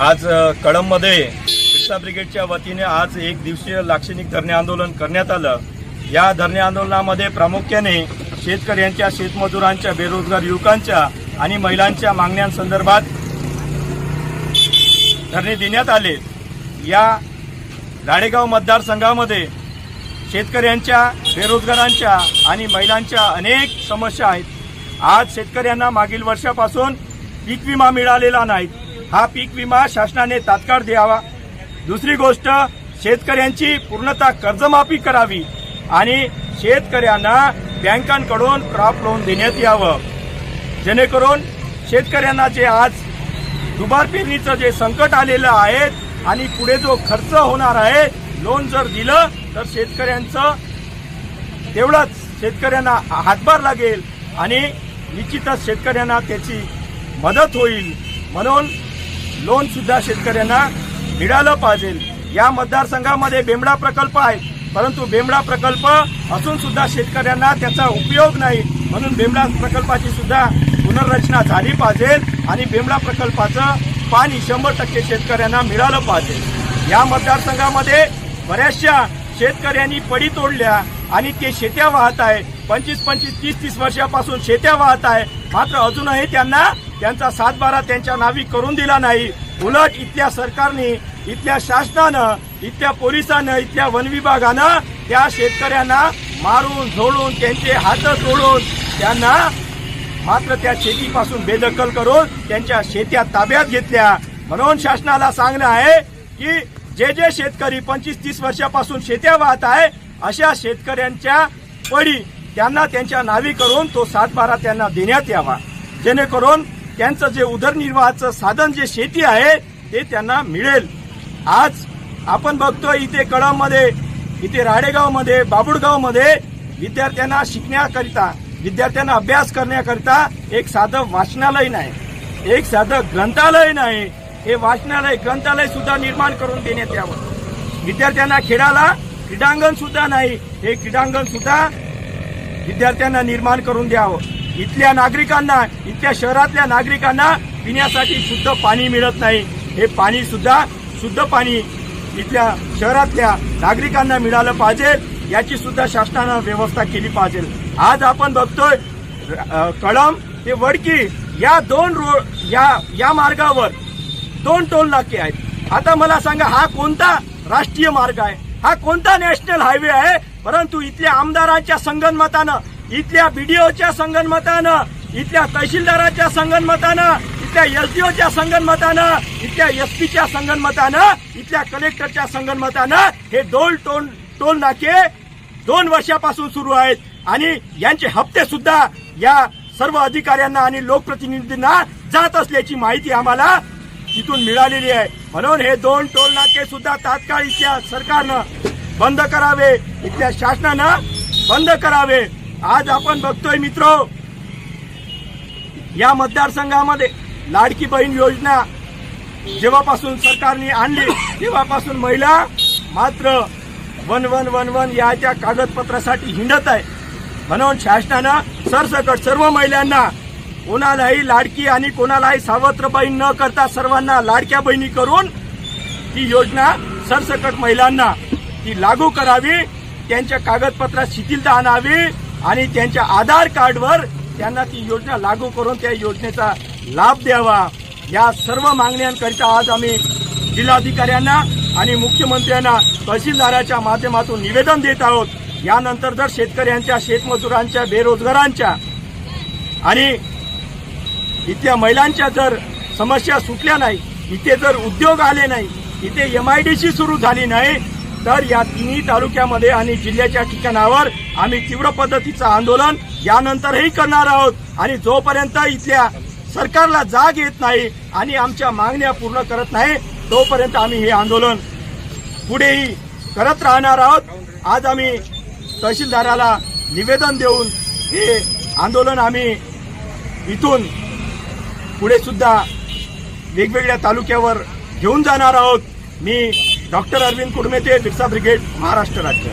आज अ, कळंबमध्ये बिरसा ब्रिगेडच्या वतीने आज एक दिवसीय लाक्षणिक धरणे आंदोलन करण्यात आलं. या धरणे आंदोलनामध्ये प्रामुख्याने शेतकऱ्यांच्या शेतमजुरांच्या बेरोजगार युवकांच्या आणि महिलांच्या मागण्यांसंदर्भात धरणे देण्यात आले. या राडेगाव मतदारसंघामध्ये शेतकऱ्यांच्या बेरोजगारांच्या आणि महिलांच्या अनेक समस्या आहेत. आज शेतकऱ्यांना मागील वर्षापासून पीक विमा मिळालेला नाही. हा पीक विमा शासनाने तात्काळ द्यावा. दुसरी गोष्ट शेतकऱ्यांची पूर्णतः कर्जमाफी करावी आणि शेतकऱ्यांना बँकांकडून क्रॉप लोन देण्यात यावं. जेणेकरून शेतकऱ्यांना जे आज दुबार पेरणीचं जे संकट आलेलं आहे आणि पुढे जो खर्च होणार आहे लोन जर दिलं तर शेतकऱ्यांचं तेवढंच शेतकऱ्यांना हातभार लागेल आणि निश्चितच शेतकऱ्यांना त्याची मदत होईल म्हणून लोन सुद्धा शेतकऱ्यांना मिळालं पाहिजे. या मतदारसंघामध्ये बेमडा प्रकल्प आहे परंतु बेमडा प्रकल्प असून सुद्धा शेतकऱ्यांना त्याचा उपयोग नाही. म्हणून बेमडा प्रकल्पाची सुद्धा पुनर्रचना झाली पाहिजे आणि बेमडा प्रकल्पाचं पाणी शंभर टक्के शेतकऱ्यांना मिळालं पाहिजे. या मतदारसंघामध्ये बऱ्याचशा शेतकऱ्यांनी पडी तोडल्या आणि ते शेत्या वाहत आहे. पंचवीस पंचवीस तीस तीस वर्षापासून शेत्या वाहत आहे. मात्र अजूनही त्यांना त्यांचा सातबारा त्यांच्या नावी करून दिला नाही. उलट इथल्या सरकारने इथल्या शासनानं इथल्या पोलिसानं इथल्या वन विभागानं त्या शेतकऱ्यांना मारून झोडून त्यांचे हात तोडून त्यांना मात्र त्या शेतीपासून बेदखल करून त्यांच्या शेत्या ताब्यात घेतल्या. म्हणून शासनाला सांगणं आहे की जे जे शेतकरी पंचवीस तीस वर्षापासून शेत्या वाहत आहे अशा शेतकऱ्यांच्या पडी त्यांना त्यांच्या नावी करून तो सातबारा त्यांना देण्यात यावा. जेणेकरून त्यांचं जे उदरनिर्वाहाचं साधन जे शेती आहे ते त्यांना मिळेल. आज आपण बघतोय इथे कळममध्ये इथे राडेगावमध्ये बाबुडगावमध्ये विद्यार्थ्यांना शिकण्याकरिता विद्यार्थ्यांना अभ्यास करण्याकरिता एक साधं वाचनालय नाही एक साधं ग्रंथालय नाही. हे वाचनालय ग्रंथालय सुद्धा निर्माण करून देण्यात यावं. विद्यार्थ्यांना खेळाला क्रीडांगण सुद्धा नाही हे क्रीडांगण सुद्धा विद्यार्थ्यांना निर्माण करून द्यावं. इथल्या नागरिकांना इथल्या शहरातल्या नागरिकांना पिण्यासाठी शुद्ध पाणी मिळत नाही. हे पाणी सुद्धा शुद्ध पाणी इथल्या शहरातल्या नागरिकांना मिळालं पाहिजे याची सुद्धा शासनानं व्यवस्था केली पाहिजे. आज आपण बघतोय कळम ते वडकी या दोन रोड या या मार्गावर दोन टोल नाके आहेत. आता मला सांगा हा कोणता राष्ट्रीय मार्ग आहे? हा कोणता नॅशनल हायवे आहे? परंतु इथल्या आमदारांच्या संगनमतानं इथल्या बीडीओच्या संगनमतानं इथल्या तहसीलदाराच्या संगनमतानं इथल्या एसडीओच्या संगनमतानं इथल्या एसपीच्या संगनमतानं इथल्या कलेक्टरच्या संगनमतानं हे दोन टोल टोल नाके दोन वर्षापासून सुरू आहेत. आणि यांचे हप्ते सुद्धा या सर्व अधिकाऱ्यांना आणि लोकप्रतिनिधींना जात असल्याची माहिती आम्हाला तिथून मिळालेली आहे. म्हणून हे दोन टोल नाके सुद्धा तात्काळ इथल्या सरकारनं बंद करावे. इथल्या शासनानं बंद करावे. आज आपण बघतोय मित्र या मतदारसंघामध्ये लाडकी बहीण योजना जेव्हापासून सरकारने आणली तेव्हापासून महिला मात्र वन वन वन वन याच्या कागदपत्रासाठी हिंडत आहे. म्हणून शासनानं सरसकट सर्व महिलांना कोणालाही लाडकी आणि कोणालाही सावत्र बहीण न करता सर्वांना लाडक्या बहिणी करून ती योजना सरसकट महिलांना ती लागू करावी त्यांच्या कागदपत्रात शिथिलता आणावी आणि त्यांच्या आधार कार्डवर त्यांना ती योजना लागू करून त्या योजनेचा लाभ द्यावा. या सर्व मागण्यांकरिता आज आम्ही जिल्हाधिकाऱ्यांना आणि मुख्यमंत्र्यांना तहसीलदाराच्या माध्यमातून निवेदन देत आहोत. यानंतर जर शेतकऱ्यांच्या शेतमजुरांच्या बेरोजगारांच्या आणि इथल्या महिलांच्या जर समस्या सुटल्या नाही इथे जर उद्योग आले नाही इथे एम आय डी सी सुरू झाली नाही तर या तिन्ही तालुक्यामध्ये आणि जिल्ह्याच्या ठिकाणावर आम्ही तीव्र पद्धतीचं आंदोलन यानंतरही करणार आहोत. आणि जोपर्यंत इथल्या सरकारला जाग येत नाही आणि आमच्या मागण्या पूर्ण करत नाही तोपर्यंत आम्ही हे आंदोलन पुढेही करत राहणार आहोत. आज आम्ही तहसीलदाराला निवेदन देऊन हे आंदोलन आम्ही इथून पुढे सुद्धा वेगवेगळ्या तालुक्यावर घेऊन जाणार आहोत मी डॉक्टर अरविंद कुडमेते बिरसा ब्रिगेड महाराष्ट्र राज्य.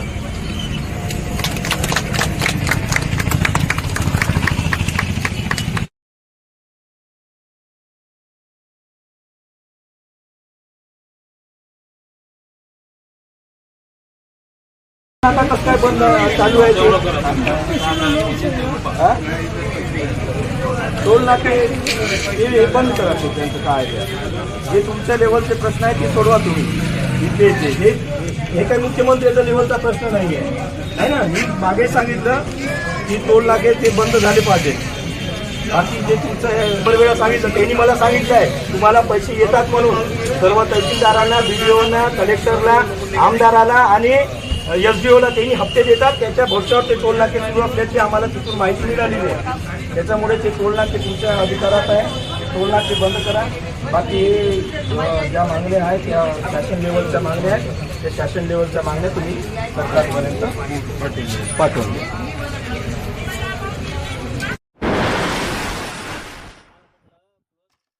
आता कसं काय बंद चालू आहे? टोल नाके हे हे बंद करा ते त्यांचं काय जे तुमच्या लेवलचे प्रश्न आहेत ते सोडवा तुम्ही. इथे हे हे काही मुख्यमंत्र्याचा लेवलचा प्रश्न नाही आहे ना? मी मागे सांगितलं की टोल नाके ते बंद झाले पाहिजे. बाकी जे तुमचं हे बरं वेळा सांगितलं त्यांनी मला सांगितलं आहे. तुम्हाला पैसे येतात म्हणून. सर्व तहसीलदारांना बीडीओना कलेक्टरला आमदाराला आणि एस डी ओला त्यांनी हप्ते देतात त्याच्या भविष्यावर ते टोल नाके सुरू असल्याची आम्हाला तिथून माहिती मिळालेली आहे. त्याच्यामुळे ते टोल नाके तुमच्या अधिकारात आहे. ते टोल नाके बंद करा. बाकी ज्या मागण्या आहेत त्या शासन लेवलच्या मागण्या आहेत. त्या शासन लेवलच्या मागण्या तुम्ही सरकारपर्यंत पाठवून